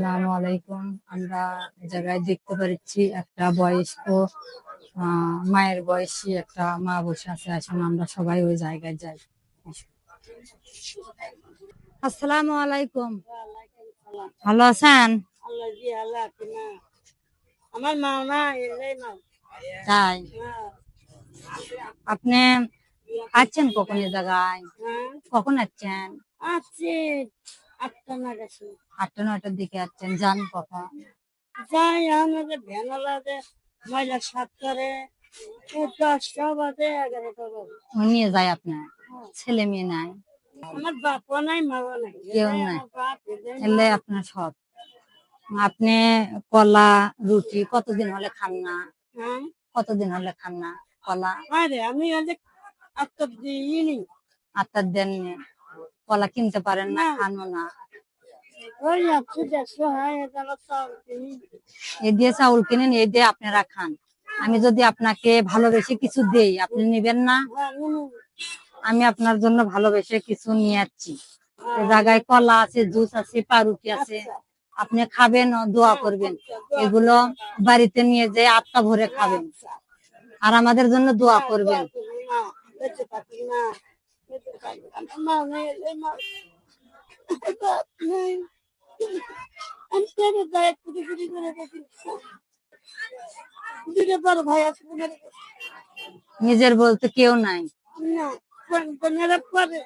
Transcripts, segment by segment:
আসসালামু আলাইকুম। আমরা জায়গায় দেখতে পাচ্ছি একটা বয়স্ক মায়ের বয়সী একটা মা বসে আছে। আসুন আমরা সবাই ওই জায়গায় যাই। আসসালামু আলাইকুম। ভালো আছেন? আমার মা না তাই? আপনি আসছেন কখন জায়গায়? হ্যাঁ। কখন আসছেন? আছে। আটটা নয়টার দিকে আসছেন যান কখন যাই আমাদের ভ্যানালাতে ময়লা সাত করে দশটা বাজে এগারোটা বাজে। নিয়ে যায় আপনার ছেলে মেয়ে নাই। আমার বাপও নাই মাও নাই। কেউ নাই। এলে আপনার সব। আপনি কলা রুটি কতদিন হলে খান না? হ্যাঁ? কতদিন হলে খান না কলা? আরে আমি আজ আটটা দিইনি আত্মার দেন কলা কিনতে পারেন না না। খানো না। হ্যাঁ এই দিয়ে চাউল কিনেন এই দিয়ে আপনারা খান আমি যদি আপনাকে ভালোবেসে কিছু দেই আপনি নেবেন না হ্যাঁ আমি আপনার জন্য ভালোবেসে কিছু নিয়ে এই জায়গায় কলা আছে জুস আছে পাউরুটি আছে আপনি খাবেন ও দোয়া করবেন এগুলো বাড়িতে নিয়ে যে আত্মা ভরে খাবেন আর আমাদের জন্য দোয়া করবেন না করে দেখি দুটো বড় ভাই আছে মেরে নিজের বলতে কেউ নাই। না মেরে পরে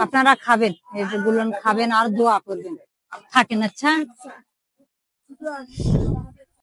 আপনারা খাবেন এই যেগুলো খাবেন আর দোয়া করবেন। থাকেন আচ্ছা? আচ্ছা।